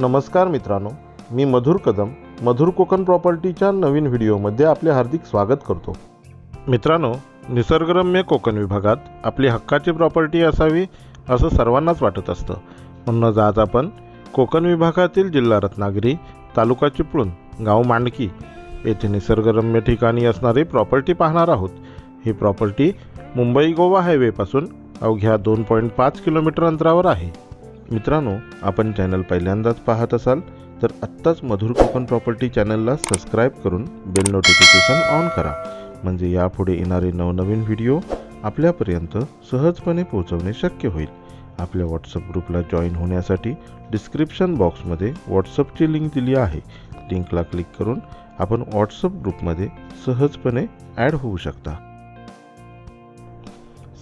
नमस्कार मित्रांनो मी मधुर कदम मधुर कोकण प्रॉपर्टीच्या नवीन व्हिडिओमध्ये आपले हार्दिक स्वागत करतो. मित्रांनो निसर्गरम्य कोकण विभागात आपली हक्काची प्रॉपर्टी असावी असं सर्वांनाच वाटत असतं. म्हणूनच आज आपण कोकण विभागातील जिल्हा रत्नागिरी तालुका चिपळूण गाव मांडकी येथे निसर्गरम्य ठिकाणी असणारी प्रॉपर्टी पाहणार आहोत. ही प्रॉपर्टी मुंबई गोवा हायवेपासून अवघ्या दोन पॉईंट पाच किलोमीटर अंतरावर आहे. मित्रांनो आपण चॅनल पहिल्यांदाच पाहत असाल तर आत्ताच मधुर कोकण प्रॉपर्टी चॅनलला सबस्क्राईब करून बेल नोटिफिकेशन ऑन करा. म्हणजे यापुढे येणारे नवनवीन व्हिडिओ आपल्यापर्यंत सहजपणे पोहोचवणे शक्य होईल. आपल्या व्हॉट्सअप ग्रुपला जॉईन होण्यासाठी डिस्क्रिप्शन बॉक्समध्ये व्हॉट्सअपची लिंक दिली आहे. लिंकला क्लिक करून आपण व्हॉट्सअप ग्रुपमध्ये सहजपणे ॲड होऊ शकता.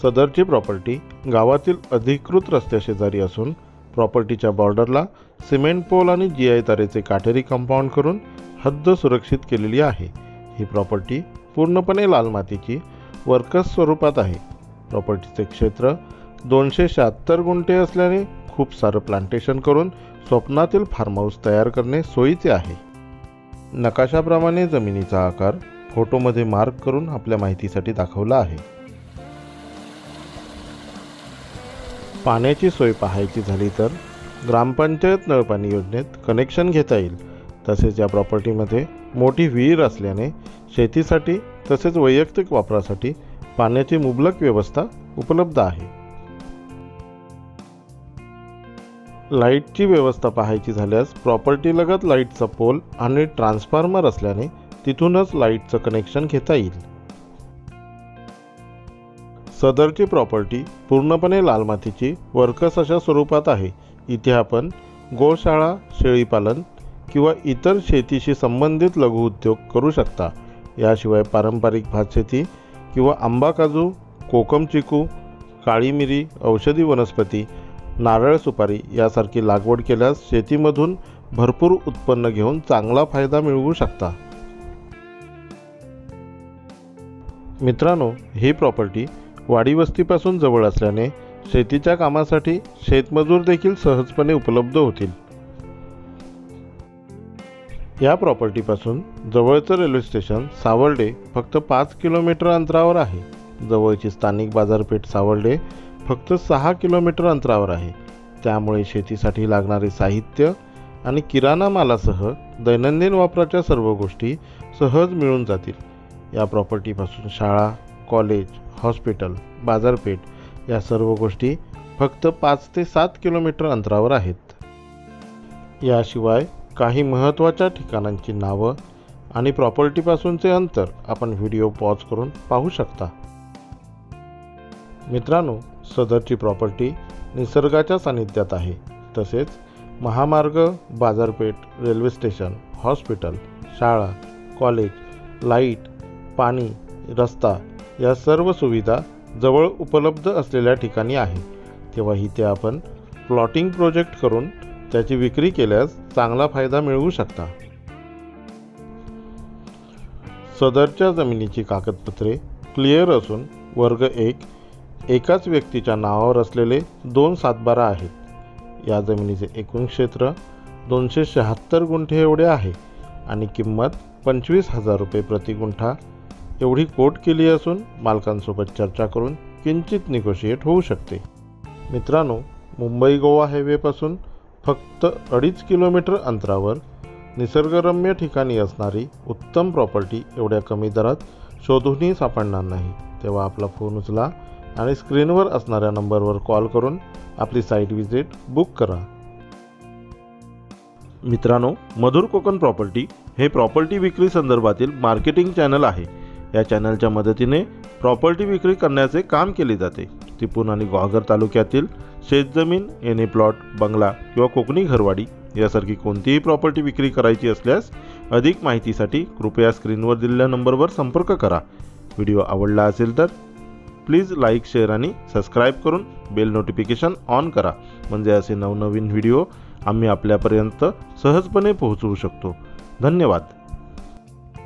सदरची प्रॉपर्टी गावातील अधिकृत रस्त्याशेजारी असून प्रॉपर्टीच्या बॉर्डरला सिमेंट पोल आणि जी आय तारेचे काटेरी कंपाऊंड करून हद्द सुरक्षित केलेली आहे. ही प्रॉपर्टी पूर्णपणे लाल मातीची वर्कस स्वरूपात आहे. प्रॉपर्टीचे क्षेत्र दोनशे शहात्तर गुंठे असल्याने खूप सारं प्लांटेशन करून स्वप्नातील फार्म हाऊस तयार करणे सोयीचे आहे. नकाशाप्रमाणे जमिनीचा आकार फोटोमध्ये मार्क करून आपल्या माहितीसाठी दाखवला आहे. पाण्याची सोय पाहायची झाली तर ग्रामपंचायत नळपाणी योजनेत कनेक्शन घेता येईल. तसेच या प्रॉपर्टीमध्ये मोठी विहीर असल्याने शेतीसाठी तसेच वैयक्तिक वापरासाठी पाण्याची मुबलक व्यवस्था उपलब्ध आहे. लाईटची व्यवस्था पाहायची झाल्यास प्रॉपर्टीलगत लाईटचा पोल आणि ट्रान्सफॉर्मर असल्याने तिथूनच लाईटचं कनेक्शन घेता येईल. सदरची प्रॉपर्टी पूर्णपणे लाल मातीची वर्कस अशा स्वरूपात आहे. इथे आपण गोशाळा शेळीपालन किंवा इतर शेतीशी संबंधित लघुउद्योग करू शकता. याशिवाय पारंपरिक भातशेती किंवा आंबा काजू कोकम चिकू काळी मिरी औषधी वनस्पती नारळ सुपारी यासारखी लागवड केल्यास शेतीमधून भरपूर उत्पन्न घेऊन चांगला फायदा मिळवू शकता. मित्रांनो ही प्रॉपर्टी वाडी वस्तीपासून जवळ असल्याने शेतीच्या कामासाठी शेतमजूर देखील सहजपणे उपलब्ध होतील. या प्रॉपर्टीपासून जवळचं रेल्वे स्टेशन सावर्डे फक्त पाच किलोमीटर अंतरावर आहे. जवळची स्थानिक बाजारपेठ सावर्डे फक्त सहा किलोमीटर अंतरावर आहे. त्यामुळे शेतीसाठी लागणारे साहित्य आणि किराणा मालासह दैनंदिन वापराच्या सर्व गोष्टी सहज मिळून जातील. या प्रॉपर्टीपासून शाळा कॉलेज हॉस्पिटल बाजारपेठ या सर्व गोष्टी फक्त पाच ते सात किलोमीटर अंतरावर आहेत. याशिवाय काही महत्त्वाच्या ठिकाणांची नावं आणि प्रॉपर्टीपासूनचे अंतर आपण व्हिडिओ पॉज करून पाहू शकता. मित्रांनो सदरची प्रॉपर्टी निसर्गाच्या सानिध्यात आहे. तसेच महामार्ग बाजारपेठ रेल्वे स्टेशन हॉस्पिटल शाळा कॉलेज लाइट पाणी रस्ता या सर्व सुविधा जवळ उपलब्ध असलेल्या ठिकाणी आहे. तेव्हा इथे आपण प्लॉटिंग प्रोजेक्ट करून त्याची विक्री केल्यास चांगला फायदा मिळवू शकता. सदरच्या जमिनीची कागदपत्रे क्लिअर असून वर्ग एक एकाच व्यक्तीच्या नावावर असलेले दोन सातबारा आहेत. या जमिनीचे एकूण क्षेत्र दोनशे शहात्तर गुंठे एवढे आहे आणि किंमत पंचवीस हजार रुपये प्रति गुंठा एवढी कोट केली असून मालकांसोबत चर्चा करून किंचित निगोशिएट होऊ शकते. मित्रांनो मुंबई गोवा हायवेपासून फक्त अडीच किलोमीटर अंतरावर निसर्गरम्य ठिकाणी असणारी उत्तम प्रॉपर्टी एवढ्या कमी दरात शोधूनही सापडणार नाही. तेव्हा आपला फोन उचला आणि स्क्रीनवर असणाऱ्या नंबरवर कॉल करून आपली साईट व्हिजिट बुक करा. मित्रांनो मधुर कोकण प्रॉपर्टी हे प्रॉपर्टी विक्री संदर्भातील मार्केटिंग चॅनल आहे. या चॅनलच्या मदतीने प्रॉपर्टी विक्री करण्याचे काम केले जाते. तिपून आणि ग्वागर तालुक्यातील शेतजमीन एने प्लॉट बंगला किंवा कोकणी घरवाडी यासारखी कोणतीही प्रॉपर्टी विक्री करायची असल्यास अधिक माहितीसाठी कृपया स्क्रीनवर दिलेल्या नंबरवर संपर्क करा. व्हिडिओ आवडला असेल तर प्लीज लाईक शेअर आणि सबस्क्राईब करून बेल नोटिफिकेशन ऑन करा. म्हणजे असे नवनवीन व्हिडिओ आम्ही आपल्यापर्यंत सहजपणे पोहोचवू शकतो. धन्यवाद.